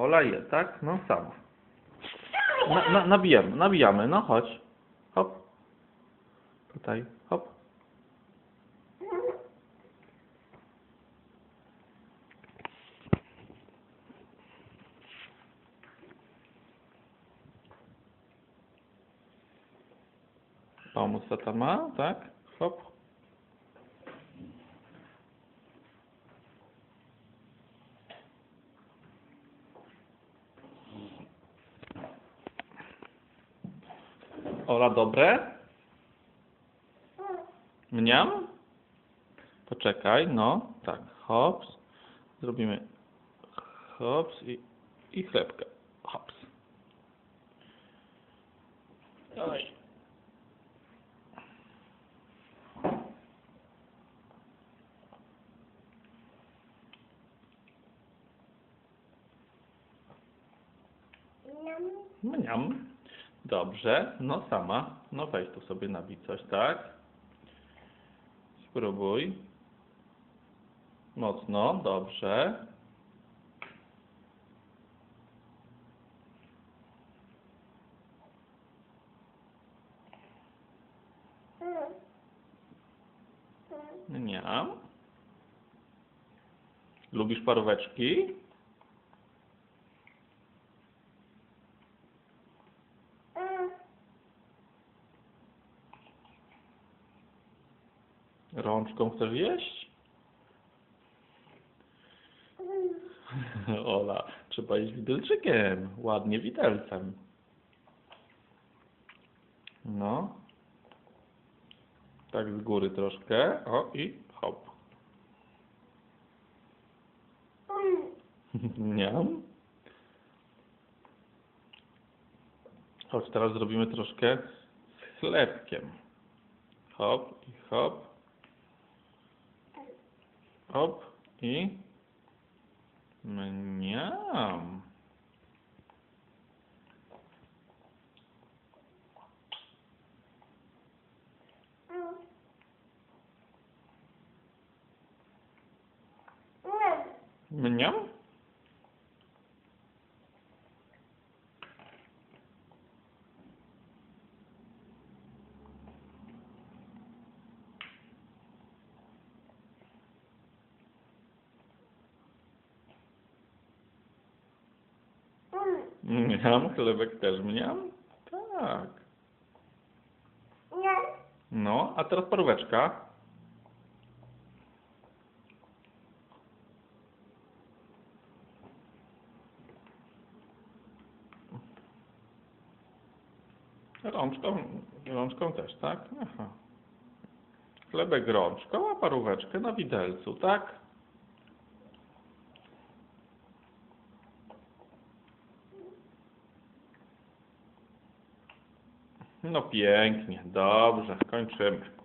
Ola je, tak? No sama. Na, na, nabijamy, nabijamy, no chodź. Hop. Tutaj, hop. Pomóc tata ma, tak? Hop. Ola, dobre? Mniam? Poczekaj, no, tak, hops. Zrobimy hops i, i chlebkę. Hops. Oj. Mniam. Dobrze, no sama. No weź tu sobie nabij coś, tak? Spróbuj. Mocno, dobrze. Mniam. Lubisz paróweczki? Rączką chcesz jeść? Ola, trzeba iść widelczykiem. Ładnie widelcem. No. Tak z góry troszkę. O i hop. Niam. Chodź, teraz zrobimy troszkę z chlebkiem. Hop i hop. Hop i mniam. Mniam? Mniam, chlebek też mniam? Tak. No, a teraz paróweczka. Rączką, rączką też, tak? Aha. Chlebek rączką, a paróweczkę na widelcu, tak? No pięknie, dobrze, kończymy.